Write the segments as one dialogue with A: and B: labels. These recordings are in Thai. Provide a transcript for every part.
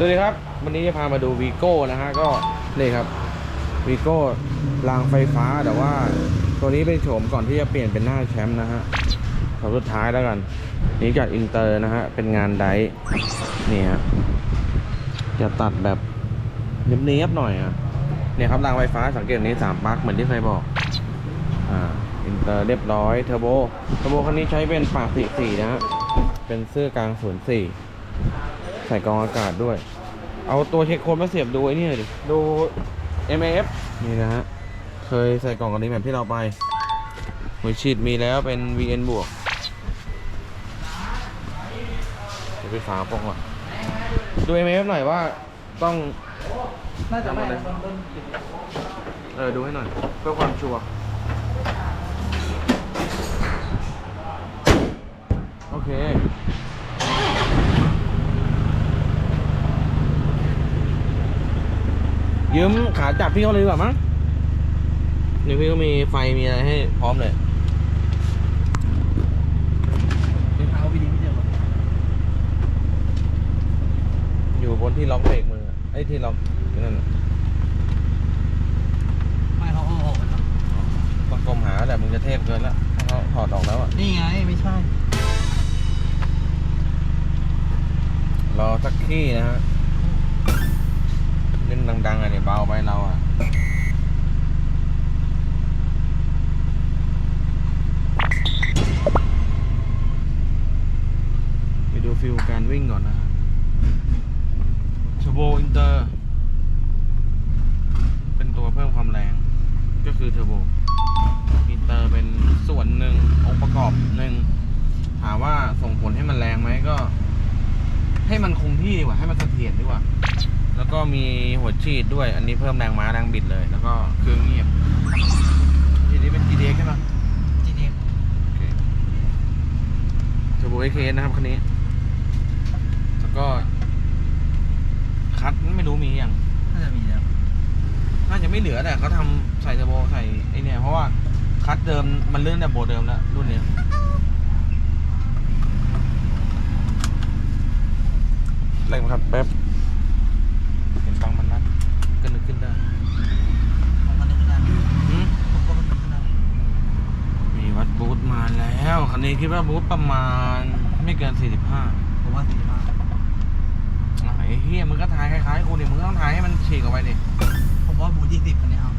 A: สวัสดีครับ วันนี้จะพามาดูวีโก้นะฮะก็นี่ครับวีโก้รางไฟฟ้าแต่ว่า ตัวนี้เป็นโฉมก่อนที่จะเปลี่ยนเป็นหน้าแชมป์นะฮะขอสุดท้ายแล้วกัน นี่จากอินเตอร์นะฮะ เป็นงานไดร์นี่ฮะจะตัดแบบเนี้ยบๆหน่อยอะเนี่ยครับรางไฟฟ้าสังเกตนี้สามปลั๊กเหมือนที่เคยบอกอ่าอินเตอร์เรียบร้อยเทอร์โบเทอร์โบคันนี้ใช้เป็นปากสี่สี่นะฮะเป็นเสื้อกลางศูนย์สี่ ใส่กรองอากาศด้วย เอาตัวเช็คโคนมาเสียบดูไอ้นี่หน่อยดิ ดู MAF นี่นะฮะ เคยใส่กล่องกันนี้แบบที่เราไปหัวฉีดมีแล้วเป็น VN บวกเดี๋ยวไปฝาปองก่อนดู MAF หน่อยว่าต้อง
B: น่าจะไม่
A: จำอะไร
B: ต้นต้นกิน
A: เออ ดูให้หน่อย เพื่อความชัวร์โอเค ยืมขาจับพี่เขาเลยดีกว่ามั้งนี่พี่ก็มีไฟมีอะไรให้พร้อมเลย
B: เป็นเท้าวิดีไม่เจอหรอก
A: อยู่บนที่ล็อกเบรกมือไอ้ที่ล็อกนั่นน่ะ
B: ไม่เขาเอาออกกันแล้ว
A: ต้องกลมหาแหละมึงจะเทพเกินละถ้าเขาถอดออกแล้วอะ
B: นี่ไงไม่ใช่
A: รอสักขี้นะฮะ เล่นดังๆอะเนี่ยเบาไปเราอะไปดูฟิลการวิ่งก่อนนะฮะชโบอินเตอร์ เป็นตัวเพิ่มความแรง ก็คือเทอร์โบอินเตอร์เป็นส่วนหนึ่งองค์ประกอบหนึ่งถามว่าส่งผลให้มันแรงไหมก็ ให้มันคงที่ดีกว่าให้มันเสถียรดีกว่า แล้วก็มีหัวฉีดด้วย อันนี้เพิ่มแรงม้าแรงบิดเลย แล้วก็เครื่องเงียบทีนี้เป็น GDX ใช่ไหม
B: จีเนีย
A: เทอร์โบเอเคนะครับคันนี้ แล้วก็ คัดไม่รู้มีอย่าง
B: น่าจะมีแล้ว
A: น่าจะไม่เหลือแต่เขาทำใส่เทอร์โบใส่ไอเนี่ยเพราะว่าคัดเดิมมันเลื่อนแต่โบเดิมแล้วรุ่นเนี้ยเร่งครับแป๊บ เห็นฟังมันนัดก็นึกขึ้นได้
B: ของมันนึกขึ้นได้
A: หืม
B: ผมก็มันนึกขึ้นได้
A: มีวัดบูธมาแล้ว คั นนี้คิดว่าบูธประมาณไม่เกิน45
B: ผมว่าสี่มาก
A: ไอ้เฮียมึงก็ทายคล้ายๆกูเนี่ยมึงก็ต้องทายให้มันฉีกออกไปดิ
B: ผมว่าบูยี่สิบคันนี้เอา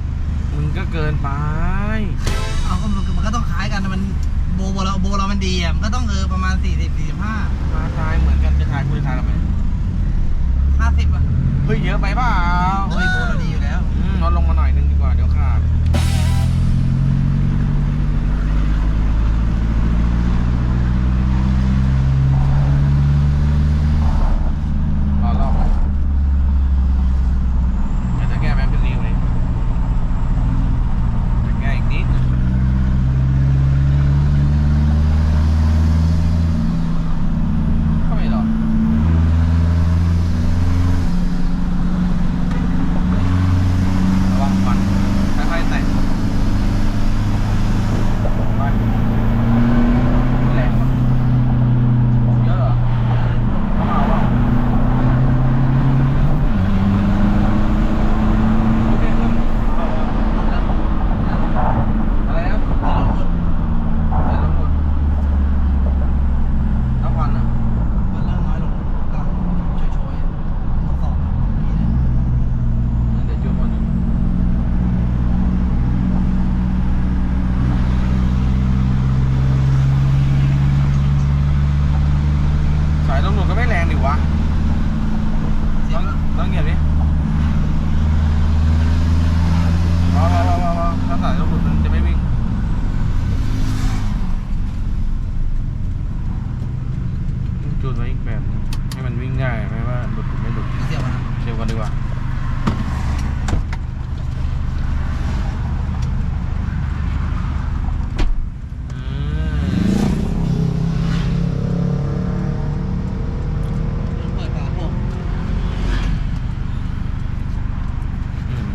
A: มึงก็เกินไป
B: เอาก็มันมันก็ต้องคล้ายกันมันโบโบเราโบเรามันดีอะมันก็ต้องเออประมาณสี่สิบสี่สิบห้า
A: มาทายเหมือนกันจะทายกูจะทายทำไม
B: ห้าสิบอะ
A: เฮ้ยเยอะไปเปล่า
B: โอ้ยโบเราดีอยู่แล้ว
A: อืมลดลงมาหน่อยนึงดีกว่า เดี๋ยวขาดรอรอบเดี๋ยวจะแก้แบบเป็นนิ้วเลยจะแก้อีกนิดนึงก็ไม่หรอกระวังฟันค่อยๆแตะไปแรงปะเยอะเหรอเขาเอาเปล่าโอเคขึ้นเอาเอาอะไรนะใส่ลงหมดน้ำควันอะ
B: มันเริ่มน้อยลงก็ช่วยๆทดสอบนี่นะ
A: เดี๋ยวจุดวันหนึ่งสายตำ รวจก็ไม่แรงดิวะ
B: เสีย
A: ต้อง
B: ง
A: ต้องเหยียบดิรอรอรอรอรอถ้าสายตำรวจมันจะไม่วิ่ง จูนไว้อีกแบบนึงให้มันวิ่งได้ไม่ว่าหลุดหรือไม่หลุด
B: เสียงมัน
A: เชียวกันดีกว่าอืม
B: เปิดฝาพวก
A: อืม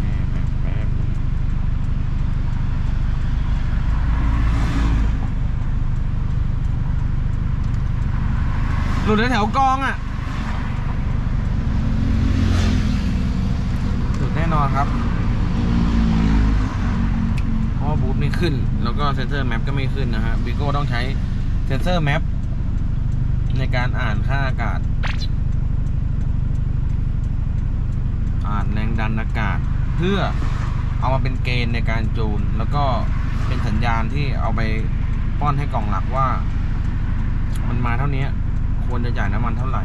A: แป๊บแป๊บ ลุดแถวกองอะหลุดแน่นอนครับ เพราะบูทไม่ขึ้น แล้วก็เซนเซอร์แมปก็ไม่ขึ้นนะฮะวิโก้ต้องใช้เซนเซอร์แมปในการอ่านค่าอากาศ อ่านแรงดันอากาศ เพื่อเอามาเป็นเกณฑ์ในการจูน แล้วก็เป็นสัญญาณที่เอาไปป้อนให้กล่องหลักว่า มันมาเท่านี้ ควรจะจ่ายน้ำมันเท่าไหร่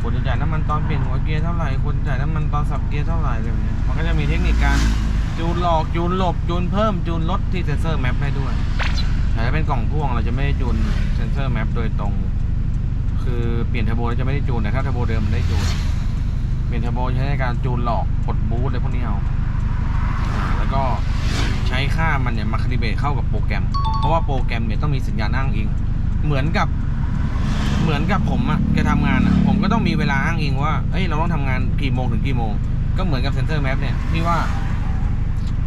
A: ควรจะจ่ายน้ำมันตอนเปลี่ยนหัวเกียร์เท่าไหร่ควรจ่ายน้ำมันตอนสับเกียร์เท่าไหร่อะไรแบบเนี้ยมันก็จะมีเทคนิคการจูนหลอกจูนหลบจูนเพิ่มจูนลดที่เซนเซอร์แมปได้ด้วยแต่ถ้าเป็นกล่องพ่วงเราจะไม่ได้จูนเซนเซอร์แมปโดยตรง คือเปลี่ยนเทอร์โบจะไม่ได้จูนแต่ถ้าเทอร์โบเดิมมันได้จูนเปลี่ยนเทอร์โบใช้ในการจูนหลอกกดบูทอะไรพวกนี้เอาแล้วก็ใช้ค่ามันเนี่ยมาคาลิเบตเข้ากับโปรแกรม เพราะว่าโปรแกรมเนี่ยต้องมีสัญญาณอ้างอิง เหมือนกับ เหมือนกับผมอะจะทำงานอะผมก็ต้องมีเวลาอ้างอิงว่าเอ้ยเราต้องทำงานกี่โมงถึงกี่โมง ก็เหมือนกับเซนเซอร์แมปเนี่ยที่ว่า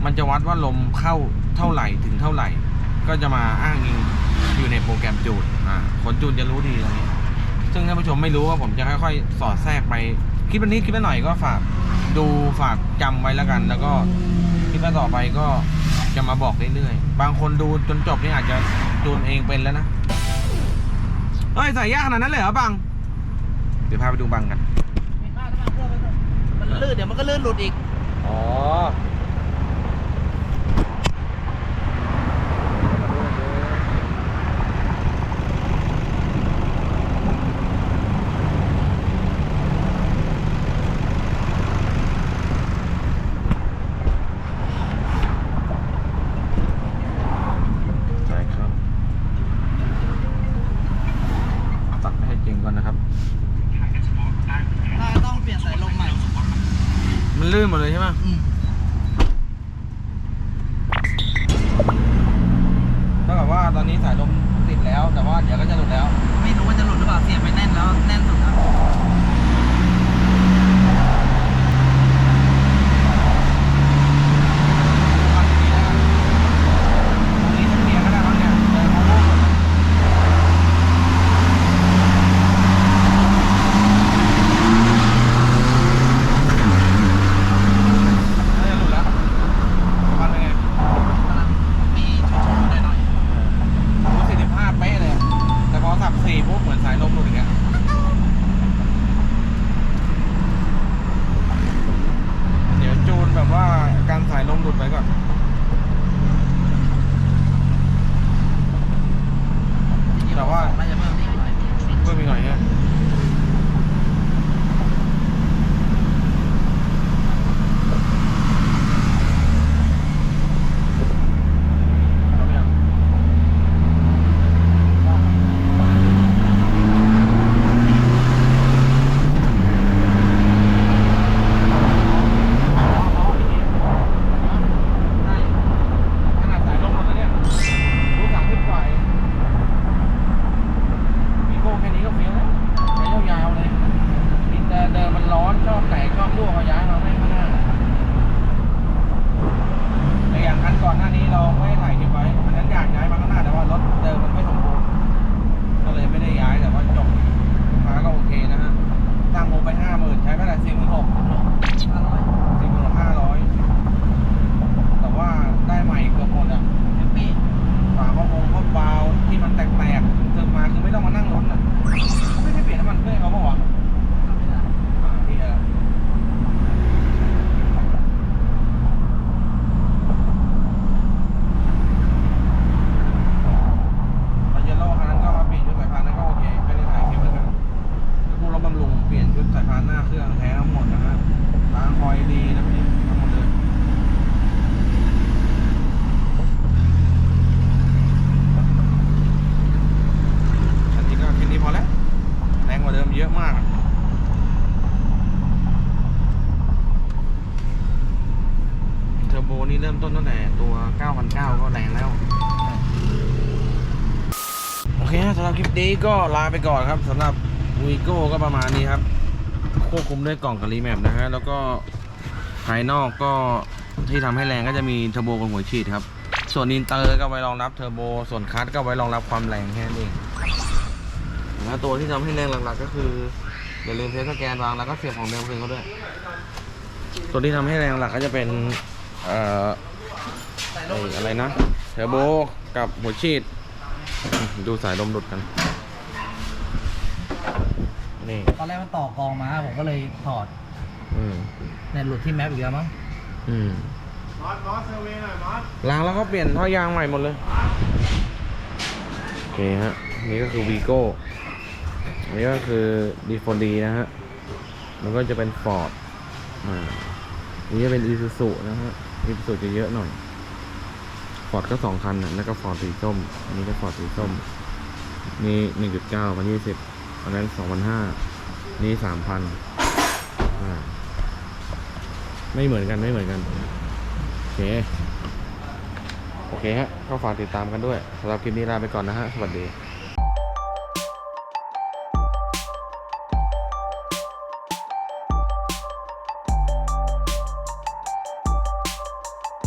A: มันจะวัดว่าลมเข้าเท่าไหร่ถึงเท่าไหร่ ก็จะมาอ้างอิงอยู่ในโปรแกรมจูนอ่าคนจูนจะรู้ดีตรงนี้ ซึ่งท่านผู้ชมไม่รู้ว่าผมจะค่อยๆ สอดแทรกไปคลิปวันนี้คลิปหน่อยก็ฝากดูฝากจำไว้แล้วกัน แล้วก็คลิปต่อไปก็จะมาบอกเรื่อยๆ บางคนดูจนจบนี่อาจจะจูนเองเป็นแล้วนะ เอ้ยใส่ยากขนาดนั้นเลยเหรอบัง เดี๋ยวพาไปดูบังกัน
B: ไม่พลาดน้ำมันเครื่องไปเถอะมันลื่นเดี๋ยวมันก็ลื่นหลุดอีก
A: อ๋อ ใช่ครับ ตัดให้จริงก่อนนะครับ
B: ถ้าต้องเปลี่ยนสายลมใหม่
A: มันลื่น หมดเลยใช่ไหมำ
B: ห
A: รับคลิปนี้ก็ลาไปก่
B: อ
A: นครับสำหรับวีโก้ก็ประมาณนี้ครับ ควบคุมด้วยกล่องกับรีแมปนะฮะแล้วก็ภายนอกก็ที่ทำให้แรงก็จะมีเทอร์โบกับหัวฉีดครับ ส่วนอินเตอร์ก็ไว้รองรับเทอร์โบ ส่วนคัสก็ไว้รองรับความแรงแค่นั้นเองแล้วตัวที่ทำให้แรงหลักๆก็คืออย่าลืมเทสแกนวางแล้วก็เสียบของเดิมคืนเขาด้วย ตัวที่ทำให้แรงหลักก็จะเป็นเอ่ออะไรนะเทอร์โบกับหัวฉีด ดูสายลมหลุดกัน นี่
B: ตอนแรกมันต่อกองมา ผมก็เลยถอด
A: อืม
B: เนี่ยหลุดที่แมปอีกแล้วมั้ง
A: อืมมอสมอสเซอร์เวยหน่อยมอสล้างแล้วก็เปลี่ยนท่อยางใหม่หมดเลย โอเคฮะ นี่ก็คือวีโก้ นี่ก็คือดีฟดีนะฮะมันก็จะเป็นฟอร์ด อ่า นี่จะเป็นอีซูซุนะฮะอีซูซุจะเยอะหน่อย ฟอร์ดก็สองคันนะแล้วก็ฟอร์ดสีส้ม อันนี้ก็ฟอร์ดสีส้ม นี่หนึ่งจุดเก้าพันยี่สิบอันนั้นสองพันห้านี่สามพันอ่าไม่เหมือนกันไม่เหมือนกัน โอเค โอเคฮะ ก็ฝากติดตามกันด้วยสำหรับคลิปนี้ลาไปก่อนนะฮะ สวัสดี